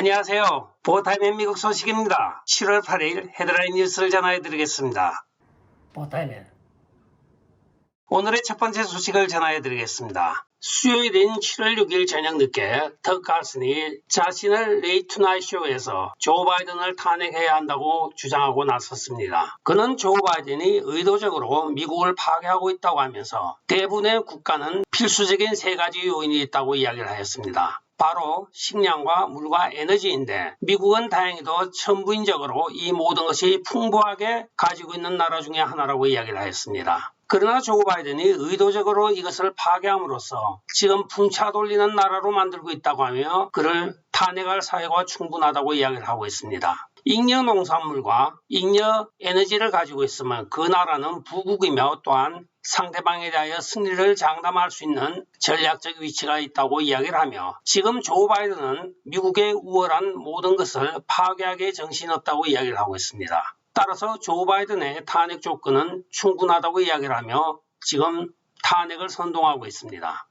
안녕하세요. 보타임의 미국 소식입니다. 7월 8일 헤드라인 뉴스를 전해드리겠습니다. 보타이면 오늘의 첫 번째 소식을 전해드리겠습니다. 수요일인 7월 6일 저녁 늦게 턱 칼슨이 자신을 레이투나이 쇼에서 조 바이든을 탄핵해야 한다고 주장하고 나섰습니다. 그는 조 바이든이 의도적으로 미국을 파괴하고 있다고 하면서 대부분의 국가는 필수적인 세 가지 요인이 있다고 이야기를 하였습니다. 바로 식량과 물과 에너지인데 미국은 다행히도 천부인적으로 이 모든 것이 풍부하게 가지고 있는 나라 중에 하나라고 이야기를 하였습니다. 그러나 조 바이든이 의도적으로 이것을 파괴함으로써 지금 풍차 돌리는 나라로 만들고 있다고 하며 그를 탄핵할 사회가 충분하다고 이야기를 하고 있습니다. 잉여 농산물과 잉여 에너지를 가지고 있으면 그 나라는 부국이며 또한 상대방에 대하여 승리를 장담할 수 있는 전략적 위치가 있다고 이야기를 하며 지금 조 바이든은 미국의 우월한 모든 것을 파괴하기에 정신없다고 이야기를 하고 있습니다. 따라서 조 바이든의 탄핵 조건은 충분하다고 이야기를 하며 지금 탄핵을 선동하고 있습니다.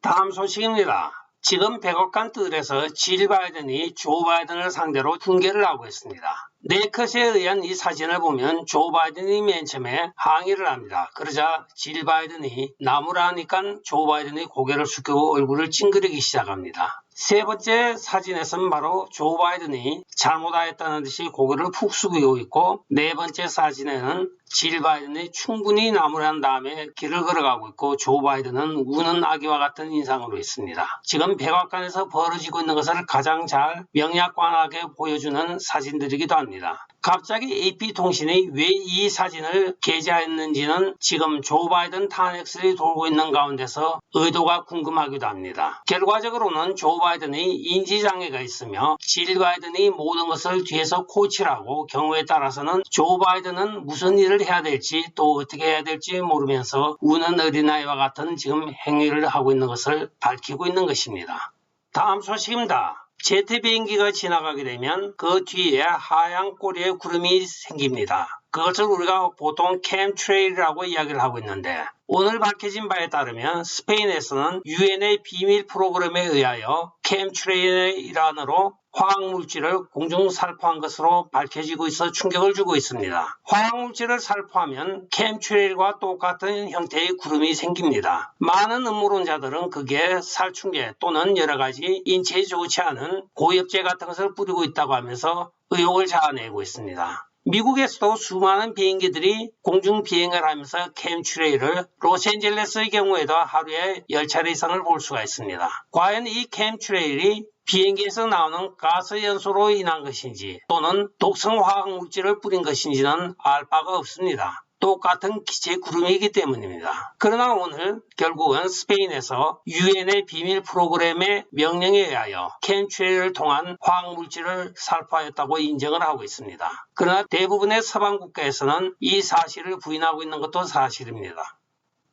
다음 소식입니다. 지금 백악관 뜰에서 질 바이든이 조 바이든을 상대로 훈계를 하고 있습니다. 네컷에 의한 이 사진을 보면 조 바이든이 맨 처음에 항의를 합니다. 그러자 질 바이든이 나무라니까 조 바이든이 고개를 숙이고 얼굴을 찡그리기 시작합니다. 세 번째 사진에서는 바로 조 바이든이 잘못하였다는 듯이 고개를 푹 숙이고 있고 네 번째 사진에는 질 바이든이 충분히 나무란 다음에 길을 걸어가고 있고 조 바이든은 우는 아기와 같은 인상으로 있습니다. 지금 백악관에서 벌어지고 있는 것을 가장 잘 명약관하게 보여주는 사진들이기도 합니다. 갑자기 AP통신이 왜 이 사진을 게재했는지는 지금 조 바이든 탄핵설이 돌고 있는 가운데서 의도가 궁금하기도 합니다. 결과적으로는 조 바이든이 인지장애가 있으며 질 바이든이 모든 것을 뒤에서 코치라고 경우에 따라서는 조 바이든은 무슨 일을 해야 될지 또 어떻게 해야 될지 모르면서 우는 어린아이와 같은 지금 행위를 하고 있는 것을 밝히고 있는 것입니다. 다음 소식입니다. 제트 비행기가 지나가게 되면 그 뒤에 하얀 꼬리의 구름이 생깁니다. 그것을 우리가 보통 캠트레일이라고 이야기를 하고 있는데 오늘 밝혀진 바에 따르면 스페인에서는 UN의 비밀 프로그램에 의하여 캠트레일의 일환으로 화학물질을 공중 살포한 것으로 밝혀지고 있어 충격을 주고 있습니다. 화학물질을 살포하면 캠트레일과 똑같은 형태의 구름이 생깁니다. 많은 음모론자들은 그게 살충제 또는 여러 가지 인체에 좋지 않은 고엽제 같은 것을 뿌리고 있다고 하면서 의혹을 자아내고 있습니다. 미국에서도 수많은 비행기들이 공중 비행을 하면서 캠트레일을 로스앤젤레스의 경우에도 하루에 10차례 이상을 볼 수가 있습니다. 과연 이 캠트레일이 비행기에서 나오는 가스 연소로 인한 것인지 또는 독성 화학 물질을 뿌린 것인지는 알 바가 없습니다. 똑같은 기체 구름이기 때문입니다. 그러나 오늘 결국은 스페인에서 유엔의 비밀 프로그램의 명령에 의하여 캠트레일을 통한 화학물질을 살포하였다고 인정을 하고 있습니다. 그러나 대부분의 서방 국가에서는 이 사실을 부인하고 있는 것도 사실입니다.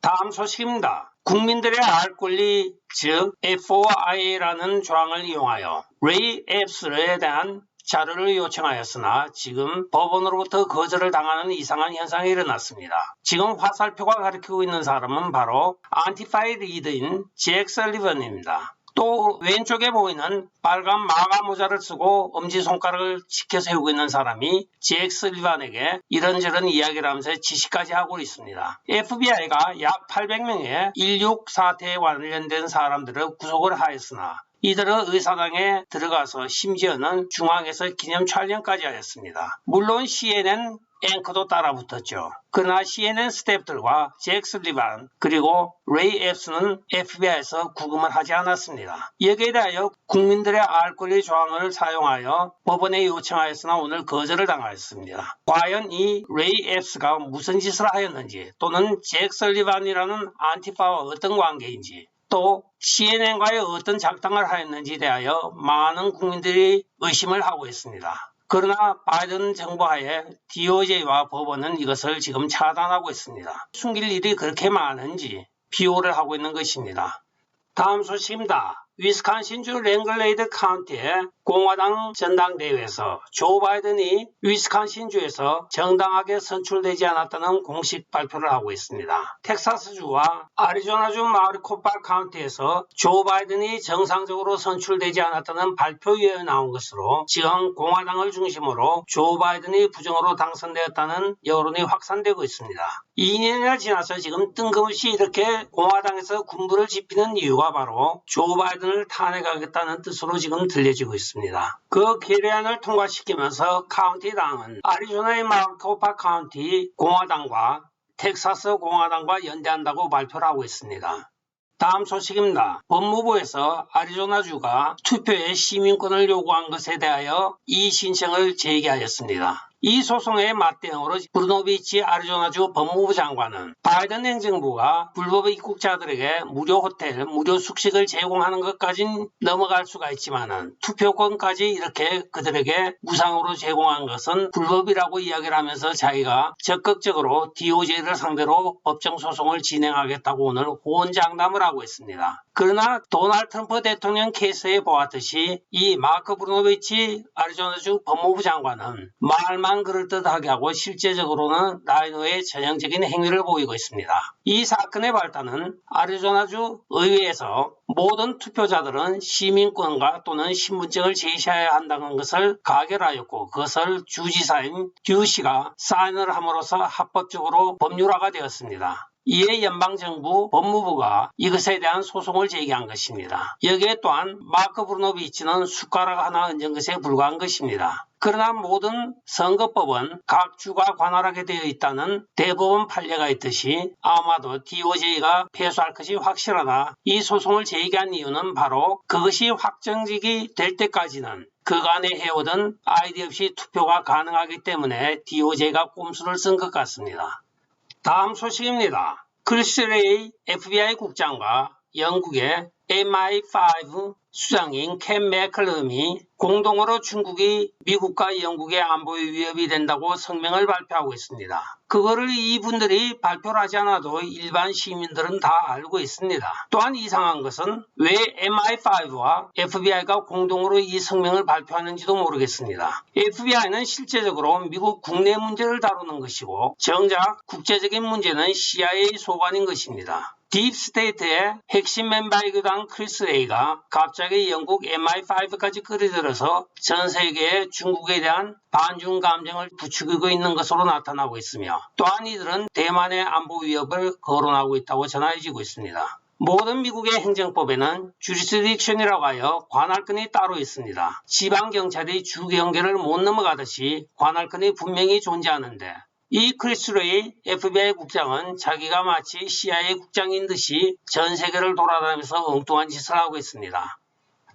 다음 소식입니다. 국민들의 알 권리, 즉 FOIA라는 조항을 이용하여 레이 앱스에 대한 자료를 요청하였으나 지금 법원으로부터 거절을 당하는 이상한 현상이 일어났습니다. 지금 화살표가 가리키고 있는 사람은 바로 안티파이 리드인 잭 설리번입니다. 또 왼쪽에 보이는 빨간 마가 모자를 쓰고 엄지손가락을 지켜 세우고 있는 사람이 잭 설리반에게 이런저런 이야기를 하면서 지시까지 하고 있습니다. FBI가 약 800명의 16 사태에 관련된 사람들을 구속을 하였으나 이들은 의사당에 들어가서 심지어는 중앙에서 기념 촬영까지 하였습니다. 물론 CNN 앵커도 따라붙었죠. 그러나 CNN 스태프들과 잭 슬리반 그리고 레이 앱스는 FBI에서 구금을 하지 않았습니다. 여기에 대하여 국민들의 알 권리 조항을 사용하여 법원에 요청하였으나 오늘 거절을 당하였습니다. 과연 이 레이 앱스가 무슨 짓을 하였는지 또는 잭 설리반이라는 안티파와 어떤 관계인지 또 CNN과의 어떤 작당을 하였는지에 대하여 많은 국민들이 의심을 하고 있습니다. 그러나 바이든 정부 하에 DOJ와 법원은 이것을 지금 차단하고 있습니다. 숨길 일이 그렇게 많은지 비호를 하고 있는 것입니다. 다음 소식입니다. 위스콘신주 랭글레이드 카운티에 공화당 전당대회에서 조 바이든이 위스콘신주에서 정당하게 선출되지 않았다는 공식 발표를 하고 있습니다. 텍사스주와 아리조나주 마르코파 카운티에서 조 바이든이 정상적으로 선출되지 않았다는 발표 이후에 나온 것으로 지금 공화당을 중심으로 조 바이든이 부정으로 당선되었다는 여론이 확산되고 있습니다. 2년이나 지나서 지금 뜬금없이 이렇게 공화당에서 군부를 지피는 이유가 바로 조 바이든을 탄핵하겠다는 뜻으로 지금 들려지고 있습니다. 그 계례안을 통과시키면서 카운티당은 아리조나의 마르코파 카운티 공화당과 텍사스 공화당과 연대한다고 발표를 하고 있습니다. 다음 소식입니다. 법무부에서 아리조나주가 투표에 시민권을 요구한 것에 대하여 이 신청을 제기하였습니다. 이 소송의 맞대응으로 브루노비치 아리조나주 법무부 장관은 바이든 행정부가 불법 입국자들에게 무료 호텔, 무료 숙식을 제공하는 것까진 넘어갈 수가 있지만은 투표권까지 이렇게 그들에게 무상으로 제공한 것은 불법이라고 이야기를 하면서 자기가 적극적으로 DOJ를 상대로 법정 소송을 진행하겠다고 오늘 호언장담을 하고 있습니다. 그러나 도널드 트럼프 대통령 케이스에 보았듯이 이 마크 브루노비치 아리조나주 법무부 장관은 말만 그럴듯하게 하고 실제적으로는 라이노의 전형적인 행위를 보이고 있습니다. 이 사건의 발단은 아리조나주 의회에서 모든 투표자들은 시민권과 또는 신분증을 제시해야 한다는 것을 가결하였고 그것을 주지사인 듀 씨가 사인을 함으로써 합법적으로 법률화가 되었습니다. 이에 연방정부 법무부가 이것에 대한 소송을 제기한 것입니다. 여기에 또한 마크 브루노비치는 숟가락 하나 얹은 것에 불과한 것입니다. 그러나 모든 선거법은 각 주가 관할하게 되어 있다는 대법원 판례가 있듯이 아마도 DOJ가 패소할 것이 확실하다. 이 소송을 제기한 이유는 바로 그것이 확정직이 될 때까지는 그간에 해오던 아이디 없이 투표가 가능하기 때문에 DOJ가 꼼수를 쓴 것 같습니다. 다음 소식입니다. 크리스 레이 FBI 국장과 영국의 MI5 수장인 캔 맥컬럼이 공동으로 중국이 미국과 영국의 안보에 위협이 된다고 성명을 발표하고 있습니다. 그거를 이분들이 발표를 하지 않아도 일반 시민들은 다 알고 있습니다. 또한 이상한 것은 왜 MI5와 FBI가 공동으로 이 성명을 발표하는지도 모르겠습니다. FBI는 실제적으로 미국 국내 문제를 다루는 것이고 정작 국제적인 문제는 CIA 소관인 것입니다. 딥스테이트의 핵심 멤버이기도 한 크리스 레이가 갑자기 영국 MI5까지 끌어들여서 전 세계에 중국에 대한 반중 감정을 부추기고 있는 것으로 나타나고 있으며 또한 이들은 대만의 안보 위협을 거론하고 있다고 전해지고 있습니다. 모든 미국의 행정법에는 주리스딕션이라고 하여 관할권이 따로 있습니다. 지방경찰이 주경계를 못 넘어가듯이 관할권이 분명히 존재하는데 이 크리스 레이 FBI 국장은 자기가 마치 CIA 국장인 듯이 전 세계를 돌아다니면서 엉뚱한 짓을 하고 있습니다.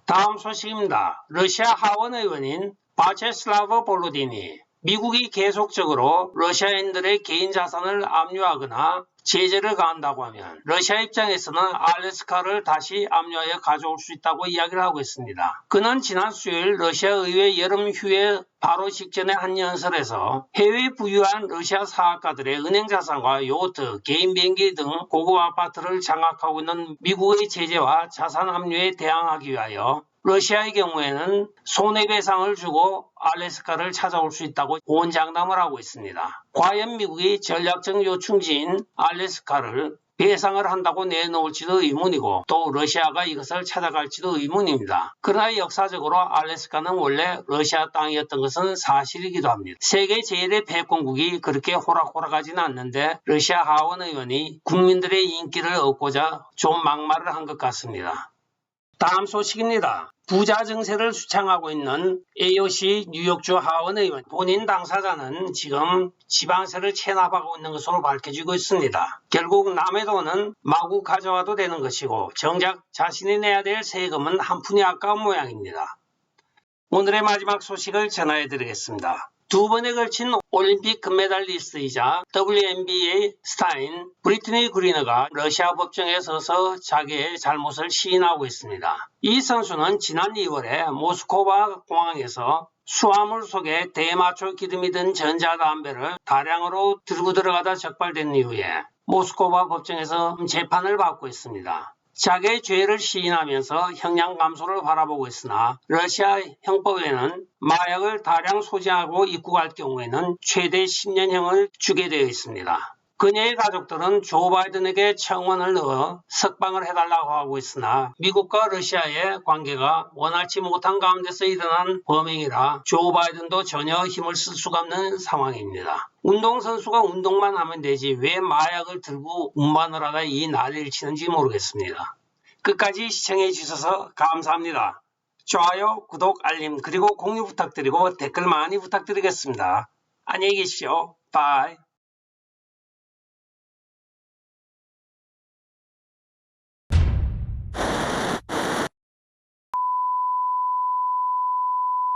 다음 소식입니다. 러시아 하원 의원인 바체슬라브 볼로딘이 미국이 계속적으로 러시아인들의 개인 자산을 압류하거나 제재를 가한다고 하면 러시아 입장에서는 알래스카를 다시 압류하여 가져올 수 있다고 이야기를 하고 있습니다. 그는 지난 수요일 러시아 의회 여름 휴회 바로 직전에 한 연설에서 해외 부유한 러시아 사학가들의 은행 자산과 요트, 개인 비행기 등 고급 아파트를 장악하고 있는 미국의 제재와 자산 압류에 대항하기 위하여 러시아의 경우에는 손해배상을 주고 알래스카를 찾아올 수 있다고 고언장담을 하고 있습니다. 과연 미국이 전략적 요충지인 알래스카 를 배상을 한다고 내놓을지도 의문이고 또 러시아가 이것을 찾아갈지도 의문입니다. 그러나 역사적으로 알래스카는 원래 러시아 땅이었던 것은 사실이기도 합니다. 세계 제1의 패권국이 그렇게 호락호락하지는 않는데 러시아 하원 의원이 국민들의 인기를 얻고자 좀 막말을 한 것 같습니다. 다음 소식입니다. 부자 증세를 주창하고 있는 AOC 뉴욕주 하원 의원 본인 당사자는 지금 지방세를 체납하고 있는 것으로 밝혀지고 있습니다. 결국 남의 돈은 마구 가져와도 되는 것이고 정작 자신이 내야 될 세금은 한 푼이 아까운 모양입니다. 오늘의 마지막 소식을 전해 드리겠습니다. 두 번에 걸친 올림픽 금메달리스트이자 WNBA 스타인 브리트니 그리너가 러시아 법정에 서서 자기의 잘못을 시인하고 있습니다. 이 선수는 지난 2월에 모스코바 공항에서 수화물 속에 대마초 기름이 든 전자담배를 다량으로 들고 들어가다 적발된 이후에 모스코바 법정에서 재판을 받고 있습니다. 자기의 죄를 시인하면서 형량 감소를 바라보고 있으나 러시아 형법에는 마약을 다량 소지하고 입국할 경우에는 최대 10년형을 주게 되어 있습니다. 그녀의 가족들은 조 바이든에게 청원을 넣어 석방을 해달라고 하고 있으나 미국과 러시아의 관계가 원활치 못한 가운데서 일어난 범행이라 조 바이든도 전혀 힘을 쓸 수가 없는 상황입니다. 운동선수가 운동만 하면 되지 왜 마약을 들고 운반을 하다 이 난리를 치는지 모르겠습니다. 끝까지 시청해 주셔서 감사합니다. 좋아요, 구독, 알림 그리고 공유 부탁드리고 댓글 많이 부탁드리겠습니다. 안녕히 계십시오. 바이.